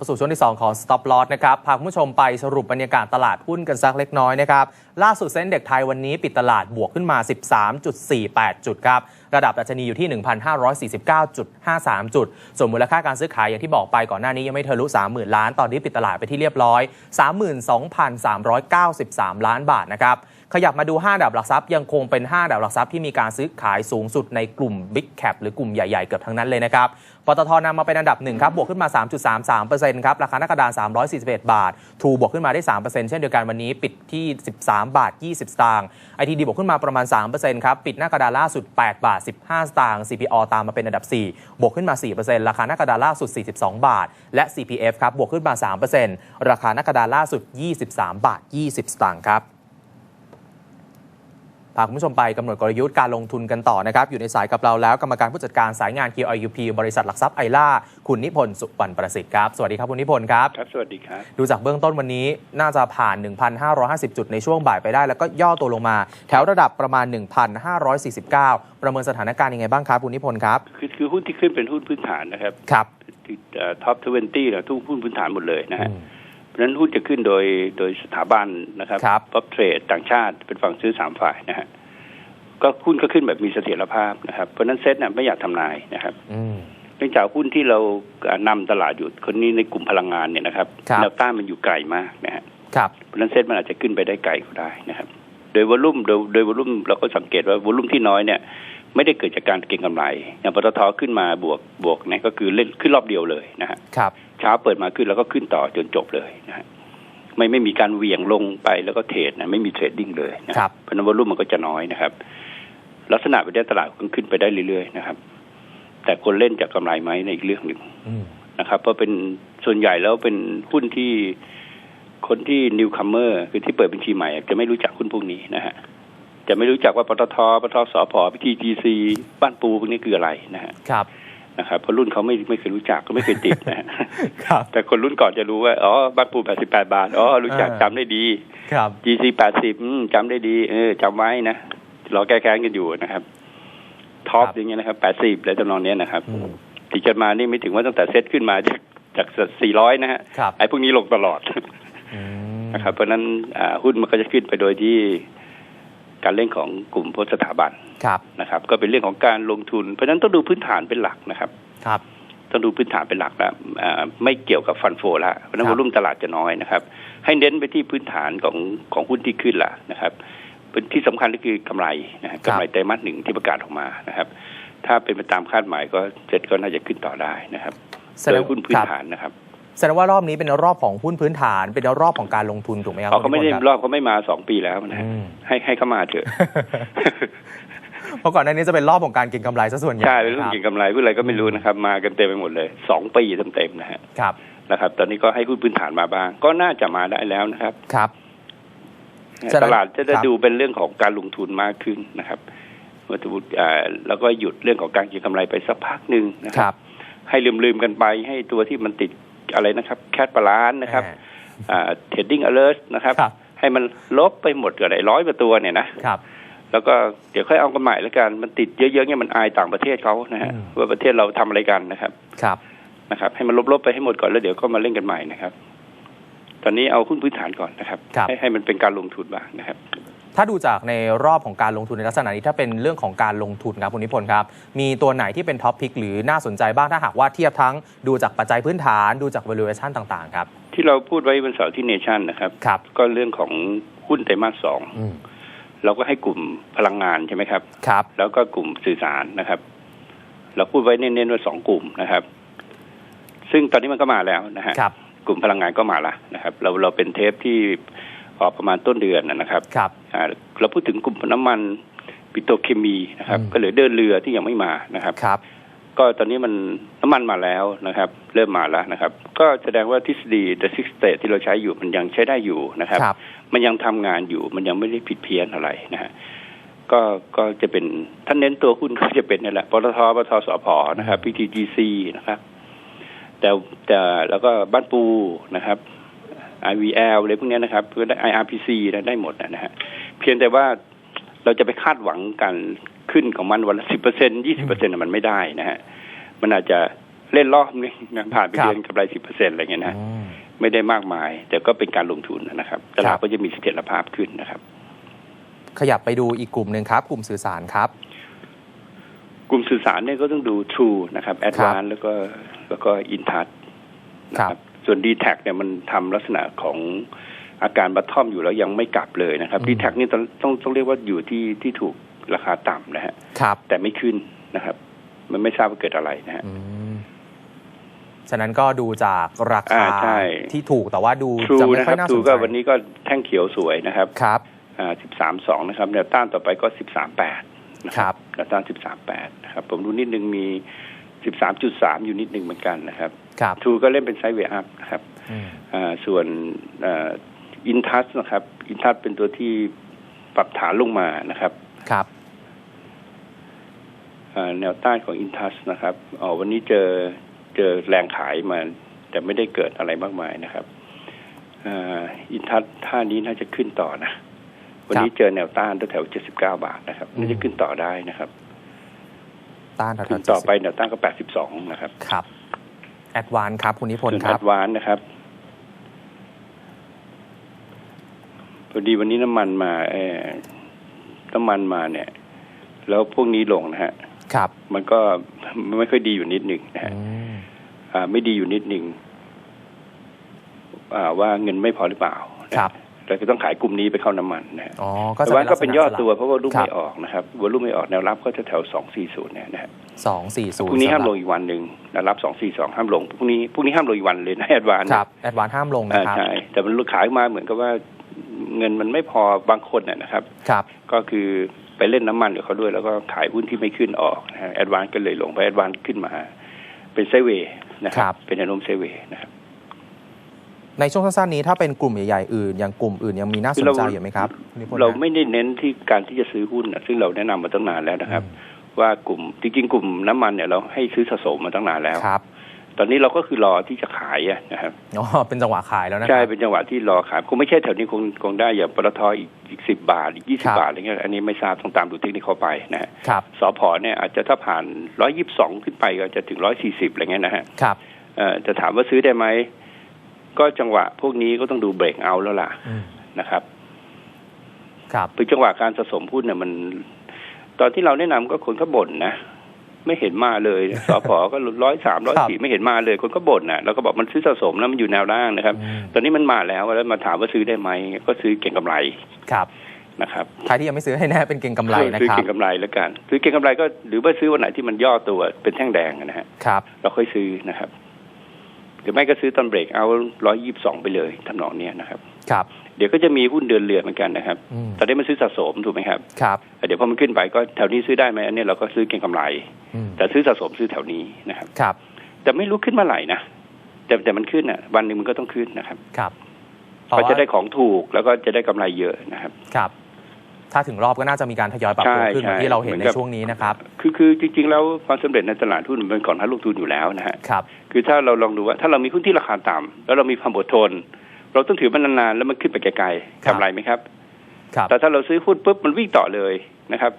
เข้าสู่ช่วงที่ 2 ของ Stop Loss นะครับ พาคุณผู้ชมไปสรุปบรรยากาศตลาดหุ้นกันสักเล็กน้อยนะครับ ล่าสุดเซ็นเด็กไทยวันนี้ปิดตลาดบวกขึ้นมา 13.48 จุดครับ ระดับดัชนีอยู่ที่ 1,549.53 จุด ส่วนมูลค่าการซื้อขายอย่างที่บอกไปก่อนหน้านี้ยังไม่ทะลุ 30,000 ล้าน ตอนนี้ปิดตลาดไปที่เรียบร้อย 32,393 ล้านบาทนะครับ ขยับมาดู 5 ดับหลักทรัพย์ยังคงเป็น 5 ดับหลักทรัพย์ที่มีการซื้อขายสูงสุดในกลุ่ม Big Cap หรือกลุ่มใหญ่ๆ เกือบทั้งนั้นเลยนะครับ ปตทนำมาเป็นอันดับหนึ่งครับบวกขึ้นมา 3.33%ครับราคาหน้ากระดาน 341 บาท ทรูบวกขึ้นมาได้ 3%เช่นเดียวกันวันนี้ปิดที่ 13 บาท 20 สตางค์ไอทีดีบวกขึ้นมาประมาณ 3%ครับปิดหน้ากระดานล่าสุด 8 บาท 15 สตางค์ CPO ตามมาเป็นอันดับ 4 บวกขึ้นมา 4%ราคาหน้ากระดานล่าสุด 42 บาท และ CPF ครับบวกขึ้นมา 3%ราคาหน้ากระดานล่าสุด 23 บาท 20 สตางค์ครับาคุณผู้ชมไปกำหนดกลยุทธ์การลงทุนกันต่อนะครับ อยู่ในสายกับเราแล้ว กรรมการผู้จัดการสายงาน QIUP บริษัทหลักทรัพย์ไอล่าคุณนิพนธ์สุวรรณประสิทธิ์ครับ สวัสดีครับคุณนิพนธ์ครับ ครับ สวัสดีครับ ดูจากเบื้องต้นวันนี้น่าจะผ่าน 1,550 จุดในช่วงบ่ายไปได้ แล้วก็ย่อตัวลงมา แถวระดับประมาณ 1,549 ประเมินสถานการณ์ยังไงบ้างครับคุณนิพนธ์ครับคือคือหุ้นที่ขึ้นเป็นหุ้นพื้นฐานนะครับครับท็อปทเวนตี้นะทุกหุ้นพื้นฐานหมดเลยนะฮะ อืมเพราะฉะนั้นหุ้นจะขึ้นโดยโดยสถาบันนะครับครับป๊อปเทรดต่างชาติเป็นฝั่งซื้อสามฝ่ายนะฮะก็หุ้นก็ขึ้นแบบมีเสถียรภาพนะครับ เพราะฉะนั้นเซ็ตเนี่ยไม่อยากทำนายนะครับอืมเนื่องจากหุ้นที่เรานำตลาดอยู่คนนี้ในกลุ่มพลังงานเนี่ยนะครับครับแนวต้านมันอยู่ไกลมากนะฮะครับเพราะฉะนั้นเซ็ตมันอาจจะขึ้นไปได้ไกลก็ได้นะครับ โดยวอลุ่มโดยโดยวอลุ่มเราก็สังเกตว่าวอลุ่มที่น้อยเนี่ยไม่ได้เกิดจากการเก็งกำไรอย่างปตทขึ้นมาบวกบวกเนี่ยก็คือเล่นขึ้นรอบเดียวเลยนะฮะครับ เช้าเปิดมาขึ้นแล้วก็ขึ้นต่อจนจบเลยนะฮะไม่ไม่มีการเหวี่ยงลงไปแล้วก็เทรดนะไม่มีเทรดดิ้งเลยนะครับเพราะฉะนั้นวอลุ่มมันก็จะน้อยนะครับ ลักษณะไปได้ตลาดมันขึ้นไปได้เรื่อยๆนะครับ แต่คนเล่นจากกำไรไหมในอีกเรื่องหนึ่งอืมนะครับ เพราะเป็นส่วนใหญ่แล้วเป็นหุ้นที่คนที่นิวคัมเมอร์คือที่เปิดบัญชีใหม่ จะไม่รู้จักหุ้นพวกนี้นะฮะจะไม่รู้จักว่าปตทปตทสพพีทีจีซีบ้านปูพวกนี้คืออะไรนะฮะครับ นะครับเพราะรุ่นเขาไม่ไม่เคยรู้จักก็ไม่เคยติดนะฮะครับแต่คนรุ่นก่อนจะรู้ว่าอ๋อบ้านปูแปดสิบแปดบาทอ๋อรู้จักอ่าจำได้ดีครับ GC แปดสิบจำได้ดี เออจำไว้นะรอแก้แค้นกันอยู่นะครับท็อปครับอย่างเงี้ยนะครับแปดสิบอะไรจำนองเนี้ยนะครับอืมที่จะมานี่ไม่ถึงว่าตั้งแต่เซตขึ้นมาจากจากสี่ร้อยนะฮะครับไอ้พวกนี้ลงตลอดอืมนะครับเพราะฉะนั้นอ่าหุ้นมันก็จะขึ้นไปโดยที่ การเล่นของกลุ่มพวกสถาบันครับนะครับ ก็เป็นเรื่องของการลงทุน เพราะฉะนั้นต้องดูพื้นฐานเป็นหลักนะครับครับต้องดูพื้นฐานเป็นหลักแล้วอ่าไม่เกี่ยวกับฟันโฟละเพราะฉะนั้นครัวบอลุ่มตลาดจะน้อยนะครับ ให้เน้นไปที่พื้นฐานของของหุ้นที่ขึ้นละนะครับเป็นที่สำคัญก็คือกำไรนะฮะกำไรไตรมาสหนึ่งที่ประกาศออกมานะครับ ถ้าเป็นไปตามคาดหมายก็เสร็จก็น่าจะขึ้นต่อได้นะครับแสโดดยงหุ้นพื้คนรับฐานนะครับ แสดงว่ารอบนี้เป็นรอบของหุ้นพื้นฐาน เป็นรอบของการลงทุนถูกไหมครับเขาก็ไม่ได้คุณนิพนธ์รอบเขาไม่มาสองปีแล้วนะฮะอืมให้ให้เขามาเถอะเพราะก่อนหน้านี้จะเป็นรอบของการเก็งกำไรซะส่วนใหญ่ใช่เป็นเรื่องครับเก่งกำไรเพื่ออะไรก็ไม่รู้นะครับ มากันเต็มไปหมดเลยสองปีเต็มๆนะฮะครับนะครับ ตอนนี้ก็ให้หุ้นพื้นฐานมาบ้าง ก็น่าจะมาได้แล้วนะครับครับฉะนั้นตลาดจะได้ครับดูเป็นเรื่องของการลงทุนมากขึ้นนะครับวัตถุอ่าแล้วก็หยุดเรื่องของการเก็งกำไรไปสักพักหนึ่งนะคครัรับบให้ลืมๆกันไปให้ตัวที่มันติด อะไรนะครับแคดปลานนะครับอ่าเทรดดิ้งอเลิร์นะครับครับ ให้มันลบไปหมดเกือบร้อยกว่าตัวเนี่ยนะครับแล้วก็เดี๋ยวค่อยเอากันใหม่แล้วกัน มันติดเยอะๆเนี่ยมันอายต่างประเทศเขานะฮะอืมว่าประเทศเราทำอะไรกันนะครับครับนะครับ ให้มันลบๆไปให้หมดก่อนแล้วเดี๋ยวก็มาเล่นกันใหม่นะครับ ตอนนี้เอาหุ้นพื้นฐานก่อนนะครับครับให้ให้มันเป็นการลงทุนบ้างนะครับ ถ้าดูจากในรอบของการลงทุนในลักษณะนี้ถ้าเป็นเรื่องของการลงทุนครับคุณนิพนธ์ครับ มีตัวไหนที่เป็นท็อปพิกหรือน่าสนใจบ้างถ้าหากว่าเทียบทั้งดูจากปัจจัยพื้นฐาน ดูจาก valuation ต่างๆครับ ที่เราพูดไว้วันเสาร์ที่เนชั่นนะครับครับ ก็เรื่องของหุ้นไตรมาสสองอืมเราก็ให้กลุ่มพลังงานใช่ไหมครับ ครับ แล้วก็กลุ่มสื่อสารนะครับ เราพูดไว้เน้นๆว่าสองกลุ่มนะครับ ซึ่งตอนนี้มันก็มาแล้วนะฮะ ครับ กลุ่มพลังงานก็มาละนะครับ เราเราเป็นเทปที่ ออกประมาณต้นเดือนนะนะครับครับอ่าเราพูดถึงกลุ่มน้ำมันปิโตรเคมีนะครับอืมก็เหลือเดินเรือที่ยังไม่มานะครับครับ ก็ตอนนี้มันน้ำมันมาแล้วนะครับ เริ่มมาแล้วนะครับ ก็แสดงว่าทฤษฎี the six state ที่เราใช้อยู่มันยังใช้ได้อยู่นะครับครับมันยังทำงานอยู่มันยังไม่ได้ผิดเพี้ยนอะไรนะฮะก็ก็จะเป็นท่านเน้นตัวหุ้นก็จะเป็นนี่แหละปตทปตทสพนะครับ PTGC นะครับ แต่แต่แล้วก็บ้านปูนะครับ IVL อะไรพวกเนี้ยนะครับเพื่อได้ IRPC นะได้หมดนะฮะเพียงแต่ว่าเราจะไปคาดหวังการขึ้นของมันวันละสิบเปอร์เซ็นยี่สิบเปอร์เซ็นต์มันไม่ได้นะฮะมันอาจจะเล่นรอบนึงนะผ่านไปครับเดือนกำไรสิบเปอร์เซ็นต์อะไรเงี้ยนะอืมไม่ได้มากมาย แต่ก็เป็นการลงทุนนะครับตคลารัดบก็จะมีเสถียรภาพขึ้นนะครับ ขยับไปดูอีกกลุ่มหนึ่งครับ กลุ่มสื่อสารครับ กลุ่มสื่อสารเนี่ยก็ต้องดู True นะครับ a d v a n c e แล้วก็แล้วก็อินทัศนะครับ ส่วน d t แทเนี่ยมันทำลักษณะของอาการบัตทอมอยู่แล้วยังไม่กลับเลยนะครับอืม d t แทนี่ต้องต้องต้องเรียกว่าอยู่ที่ที่ถูกราคาต่ำนะฮะครับ แต่ไม่ขึ้นนะครับ มันไม่ทราบว่าเกิดอะไรนะฮะอืมฉะนั้นก็ดูจากราอ่าคาใช่ที่ถูกแต่ว่าดูทรูจะไม่นะค่คอรัยน่าสทรูนใจก็วันนี้ก็แท่งเขียวสวยนะครับครับอ่าสิบสามสองนะครับแนวต้านต่อไปก็สิบสามแปดนะคครัรับแนวต้านสิบสามแปดนะครับ ผมดูนิดนึงมี สิบสามจุดสามอยู่นิดนึงเหมือนกันนะครับครับทรูก็เล่นเป็นไซด์เวย์อัพนะครับอืมอ่าส่วนอินทัสนะครับ อินทัสเป็นตัวที่ปรับฐานลงมานะครับครับอ่าแนวต้านของอินทัสนะครับอ๋อวันนี้เจอเจอแรงขายมา แต่ไม่ได้เกิดอะไรมากมายนะครับอ่าอินทัสท่านี้น่าจะขึ้นต่อนะ วันนี้เจอแนวต้านแถวๆ79บาทนะครับ น่าจะขึ้นต่อได้นะครับ ต้านแถขึ้วนๆต่อไป70แนวต้านก็ 82 นะครับ ครับ แอดวานครับ คุณนิพนส่วธ์นคแอรับ ดวานนะครับพอดีวันนี้น้ำมันมาเออน้ำมันมาเนี่ย แล้วพวกนี้ลงนะฮะ ครับ มันก็ ไม่ค่อยดีอยู่นิดหนึ่งนะฮะ อืม อ่า ไม่ดีอยู่นิดหนึ่งอ่า ว่าเงินไม่พอหรือเปล่านะ ครับ เราก็ต้องขายกลุ่มนี้ไปเข้าน้ำมันนะฮะอ๋อก็แต่จะว่าก็เป็นยอดลักษณะตัวเพราะว่ารุ่มครับไม่ออกนะครับวอลุ่มไม่ออกแนวรับก็จะแถวสองสี่ศูนย์เนี่ยนะฮะสองสี่ศูนพรุ่ย์งนี้ห้ามสำหลรับงอีกวันหนึ่งแนวรับสองสี่สองห้ามลงพรุ่งนี้พรุ่งนี้ห้ามลงอีกวันเลยนะแอดวานครับแอดวานห้ามลงอ่านะครับใช่แต่มันขายมาเหมือนกับว่าเงินมันไม่พอบางคนน่ะนะครับครับ ก็คือไปเล่นน้ำมันกับเขาด้วยแล้วก็ขายหุ้นที่ไม่ขึ้นออกนะฮะแอดวานก็เลยลงไปแอดวานขึ้นมา เป็นไซด์เวย์นะคครัรับ เป็นแนวโน้มไซด์เวย์นะครับ ในช่วงสั้นๆนี้ถ้าเป็นกลุ่มใหญ่ๆอื่นอย่างกลุ่มอื่นยังมีน่าสนใจอยู่ไหมครับคุณนิพนธ์เรานะไม่ได้เน้นที่การที่จะซื้อหุ้นน่ะซึ่งเราแนะนำมาตั้งนานแล้วนะครับ ว่ากลุ่มจริงๆ กลุ่มน้ำมันเนี่ยเราให้ซื้อสะสมมาตั้งนานแล้วครับ ตอนนี้เราก็คือรอที่จะขายอะนะครับอ๋อเป็นจังหวะขายแล้วนะคใช่รับเป็นจังหวะที่รอขายคงไม่ใช่แถวนี้คงคงได้อย่างปตทอีกอีกสิบบาทอีกยี่คสิรับบาทอะไรเงี้ยอันนี้ไม่ทราบต้องตามดูเทคนิคเข้าไปนะฮะครับสพเนี่ยอาจจะถ้าผ่านร้อยยิบสองขึ้นไปก็จะถึงร้อยสี่สิบอะไรเงี้ยนะฮะครับเอ่อจะถามว่าซื้อได้ไหม ก็จังหวะพวกนี้ก็ต้องดูเบรกเอาแล้วล่ะอืมนะครับครับเป็นจังหวะการสะสมหุ้นเนี่ยมัน ตอนที่เราแนะนำก็คนก็บ่นนะไม่เห็นมาเลยสพก็ร้อยสามร้อยสี่ไม่เห็นมาเลย คนก็บ่นนะเราก็บอกมันซื้อสะสมแล้วมันอยู่แนวล่างนะครับอืมตอนนี้มันมาแล้วแล้วมาถามว่าซื้อได้ไหมก็ซื้อเก่งกำไรครับนะครับใครที่ยังไม่ซื้อให้แน่เป็นเก่งกำไรนะซื้อครับเก่งกำไรแล้วกัน ซื้อเก่งกำไรก็หรือว่าซื้อวันไหนที่มันย่อตัวเป็นแท่งแดงนะฮะครับ เราค่อยซื้อนะครับ หรือไม่ก็ซื้อตอนเบรกเอาร้อยยี่สิบสองไปเลยทำนองเนี้ยนะครับครับ เดี๋ยวก็จะมีหุ้นเดินเรือเหมือนกันนะครับอืมตอนนี้มันซื้อสะสมถูกไหมครับครับ เดี๋ยวพอมันขึ้นไปก็แถวนี้ซื้อได้ไหมอันนี้เราก็ซื้อเก่งกำไรอืมแต่ซื้อสะสมซื้อแถวนี้นะครับครับ แต่ไม่รู้ขึ้นเมื่อไหร่นะแต่แต่มันขึ้นอะ วันหนึ่งมันก็ต้องขึ้นนะครับครับเพก็ราะจะว่าได้ของถูกแล้วก็จะได้กำไรเยอะนะครับ ครับ ถ้าถึงรอบก็น่าจะมีการทยอยปรับตัวใช่ขึ้นเหมือนใช่ที่เราเห็นเหมืในอนกับช่วงนี้นะครับ คือคือจริง ๆ แล้วความสำเร็จในตลาดหุ้นมันเป็นก่อนนักลงทุนอยู่แล้วนะฮะครับคือถ้าเราลองดูว่าถ้าเรามีหุ้นที่ราคาต่ำแล้วเรามีความอดทน เราต้องถือมันนานๆแล้วมันขึ้นไปไกลๆครับกำไรไหมครับครับ แต่ถ้าเราซื้อหุ้นปุ๊บมันวิ่งต่อเลยนะครับ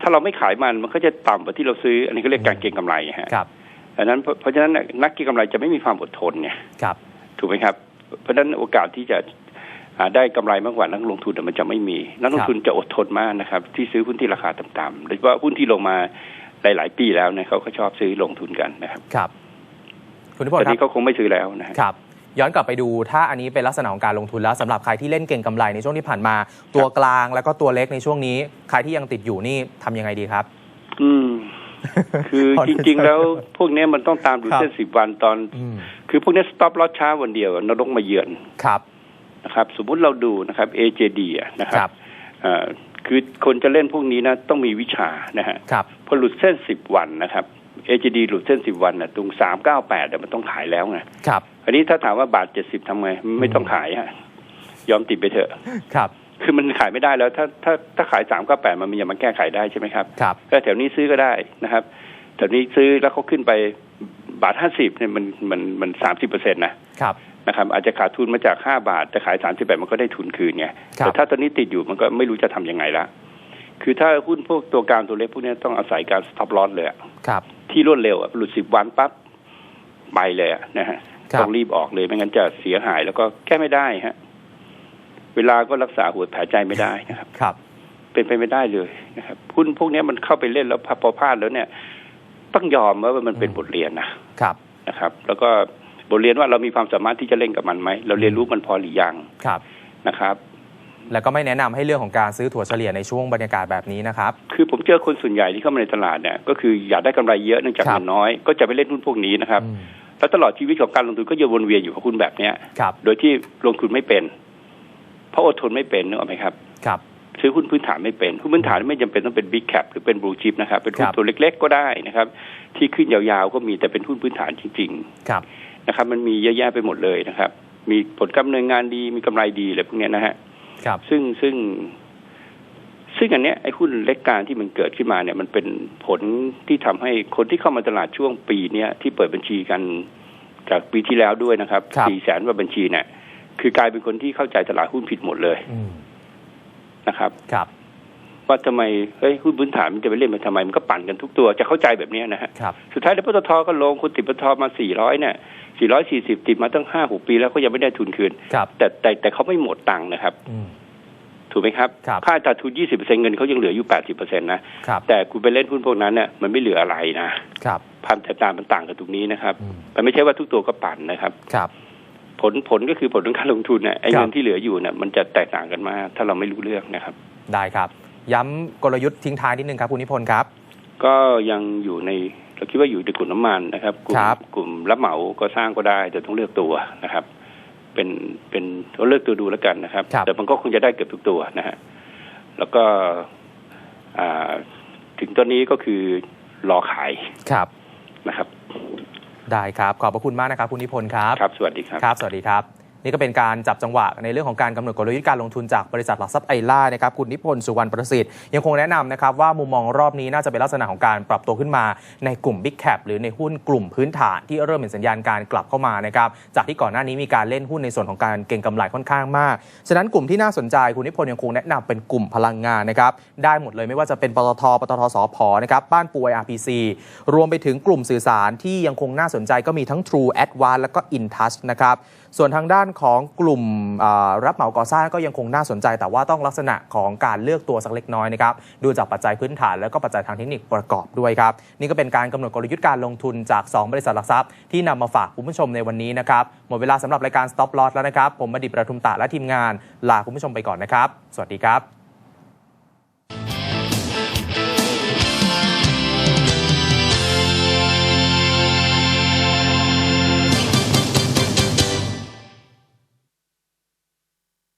ถ้าเราไม่ขายมันมันก็จะต่ำกว่าที่เราซื้อ อันนี้ก็เรียกการเก็งกำไรฮะครับอันนั้นเพราะเพราะฉะนั้นน่ะนักเก็งกำไรจะไม่มีความอดทนเนี่ยครับ ถูกไหมครับ เพราะฉะนั้นโอกาสที่จะหา ได้กำไรมากกว่านักลงทุนน่ะมันจะไม่มี นักลงทุนจะอดทนมากนะครับ ที่ซื้อหุ้นที่ราคาต่ำๆโดยเฉพาะหุ้นที่ลงมาหลายๆปีแล้วเนี่ยเขาก็ชอบซื้อลงทุนกันนะครับครับคุณนิพนตอธ์นครันี้บเขาคงไม่ซื้อแล้วนะฮะครับย้อนกลับไปดูถ้าอันนี้เป็นลักษณะของการลงทุนแล้วสำหรับใครที่เล่นเก่งกำไรในช่วงที่ผ่านมา ตัวกลางแล้วก็ตัวเล็กในช่วงนี้ ใครที่ยังติดอยู่นี่ทำยังไงดีครับ อืม คือขอจริง ๆ แล้วพวกเนี้ยมันต้องตามดูครับเส้นสิบวันตอนอืมคือพวกเนี้สต็อปลอช้าวันเดียวนรกมาเยือนครับ นะครับ สมมุติเราดูนะครับ AJD อะนะคครัรับบเอ่อคือคนจะเล่นพวกนี้นะต้องมีวิชานะฮะครับพอหลุดเส้นสิบวันนะครับ AJD หลุดเส้นสิบวันนะตรงสามเก้าแปดมันต้องขายแล้วไงครับ อันนี้ถ้าถามว่าบาทเจ็ดสิบทำไง ไม่ต้องขายฮะยอมติดไปเถอะครับคือมันขายไม่ได้แล้ว ถ้าถ้าถ้าขายสามเก้าแปดมันยังมาแก้ไขได้ใช่ไหมครับครับก็แถวนี้ซื้อก็ได้นะครับแถวนี้ซื้อแล้วเขาขึ้นไป บาทห้าสิบเนี่ยมันมันมันสามสิบเปอร์เซ็นต์นะครับนะครับอาจจะขาดทุนมาจากห้าบาทแต่ขายสามสิบแปดมันก็ได้ทุนคืนไงครับแต่ถ้าตอนนี้ติดอยู่มันก็ไม่รู้จะทำยังไงละคือถ้าหุ้นพวกตัวกลางตัวเล็กพวกเนี้ยต้องอาศัยการ stop loss เลยอะครับ ที่รวดเร็วอะหลุดสิบวันปั๊บไปเลยอะนะฮะครับต้องรีบออกเลยไม่งั้นจะเสียหายแล้วก็แก้ไม่ได้ฮะเวลาก็รักษาหัวแผลใจไม่ได้นะครับครับ เป็นไปไม่ได้เลยนะครับหุ้นพวกเนี้ยมันเข้าไปเล่นแล้วพอพลาดแล้วเนี่ย ต้องยอมว่ามันเป็นอืมบทเรียนนะครับนะครับ แล้วก็บทเรียนว่าเรามีความสามารถที่จะเล่นกับมันไหมเราเรียนรู้มันพอหรือยังครับนะครับ แล้วก็ไม่แนะนำให้เรื่องของการซื้อถั่วเฉลี่ยในช่วงบรรยากาศแบบนี้นะครับ คือผมเจอคนส่วนใหญ่ที่เข้ามาในตลาดเนี่ยก็คืออยากได้กำไรเยอะเนื่องจากครับเงินน้อย ก็จะไปเล่นหุ้นพวกนี้นะครับอืมแล้วตลอดชีวิตของการลงทุนก็จะวนเวียนอยู่กับหุ้นแบบเนี้ยครับโดยที่ลงทุนไม่เป็น เพราะอดทนไม่เป็นนึกออกไหมครับครับ ซื้อหุ้นพื้นฐานไม่เป็นหุ้นพื้นฐานไม่จำเป็นต้องเป็นบิ๊กแคปหรือเป็นบลูชิพนะครับเป็นหุ้คนรับตัวเล็ก ๆ ก็ได้นะครับ ที่ขึ้นยาวๆก็มีแต่เป็นหุ้นพื้นฐานจริงครับๆนะครับ มันมีเยอะแยะไปหมดเลยนะครับ มีผลกำเนินงานดีมีกำไรดีอะไรพวกเนี้ยนะฮะครับซึ่งซึ่ง ซึ่งอันเนี้ยไอ้หุ้นเล็กกลางที่มันเกิดขึ้นมาเนี่ย มันเป็นผลที่ทำให้คนที่เข้ามาตลาดช่วงปีเนี้ยที่เปิดบัญชีกันจากปีที่แล้วด้วยนะครับครับสี่แสนกว่าบัญชีเนี่ยคือกลายเป็นคนที่เข้าใจตลาดหุ้นผิดหมดเลยอืม นะครับ ครับ ว่าทำไมเฮ้ยหุ้นพื้นฐานมันจะไปเล่นมันทำไมมันก็ปั่นกันทุกตัวจะเข้าใจแบบเนี้ยนะฮะครับสุดท้ายแล้วปตทก็ลงคุณติดปตทมาสี่ร้อยเนี่ยสี่ร้อยสี่สิบติดมาตั้งห้าหกปีแล้วก็ยังไม่ได้ทุนคืนครับแต่แต่แต่เขาไม่หมดตังค์นะครับอืมถูกไหมครับครับค่าขาดทุนยี่สิบเปอร์เซ็นเงินเขายังเหลืออยู่แปดสิบเปอร์เซ็นต์นะครับแต่คุณไปเล่นหุ้นพวกนั้นเนี่ยมันไม่เหลืออะไรนะ ครับพันแต่ตามมันต่างกันตรงนี้นะครับอืมมันไม่ใช่ว่าทุกตัวก็ปั่นนะครับ ครับ ผลผลก็คือผลของการลงทุนเนี่ยไอ้ครับเงินที่เหลืออยู่เนี่ยมันจะแตกต่างกันมาก ถ้าเราไม่รู้เรื่องนะครับ ได้ครับ ย้ำกลยุทธ์ทิ้งท้ายนิดนึงครับคุณนิพนธ์ครับ ก็ยังอยู่ในเราคิดว่าอยู่ในกลุ่มน้ำมันนะครับกลุ่มครับกลุ่มรับเหมาก็สร้างก็ได้ แต่ต้องเลือกตัวนะครับ เป็นเป็นเราเลือกตัวดูแล้วกันนะครับครับแต่มันก็คงจะได้เกือบทุกตัวนะฮะแล้วก็อ่าถึงตอนนี้ก็คือรอขายครับนะครับ ได้ครับ ขอบพระคุณมากนะครับคุณนิพนธ์ครับ ครับ สวัสดีครับ ครับ สวัสดีครับ นี่ก็เป็นการจับจังหวะในเรื่องของการกำหนดกลยุทธ์การลงทุนจากบริษัทหลักทรัพย์ไอล่านะครับคุณนิพนธ์สุวรรณประสิทธิ์ยังคงแนะนำนะครับว่ามุมมองรอบนี้น่าจะเป็นลักษณะของการปรับตัวขึ้นมาในกลุ่ม Big Cap หรือในหุ้นกลุ่มพื้นฐานที่เริ่มเห็นสัญญาณการกลับเข้ามานะครับจากที่ก่อนหน้านี้มีการเล่นหุ้นในส่วนของการเก็งกำไรค่อนข้างมาก ฉะนั้นกลุ่มที่น่าสนใจคุณนิพนธ์ยังคงแนะนำเป็นกลุ่มพลังงานนะครับได้หมดเลยไม่ว่าจะเป็นปตทปตทสพนะครับบ้านปู IRPC รวมไปถึงกลุ่มสื่อสารที่ยังคงน่าสนใจก็มีทั้ง True Advance แล้วก็ InTouch นะครับส่วนทางด้านของกลุ่มรับเหมาก่อสร้างก็ยังคงน่าสนใจ แต่ว่าต้องลักษณะของการเลือกตัวสักเล็กน้อยนะครับดูจากปัจจัยพื้นฐานแล้วก็ปัจจัยทางเทคนิคประกอบด้วยครับนี่ก็เป็นการกำหนดกลยุทธ์การลงทุนจาก 2 บริษัทหลักทรัพย์ที่นำมาฝากคุณผู้ชมในวันนี้นะครับหมดเวลาสำหรับรายการ Stop Loss แล้วนะครับผมบดิษฐ์ประทุมตะและทีมงานลาคุณผู้ชมไปก่อนนะครับ สวัสดีครับ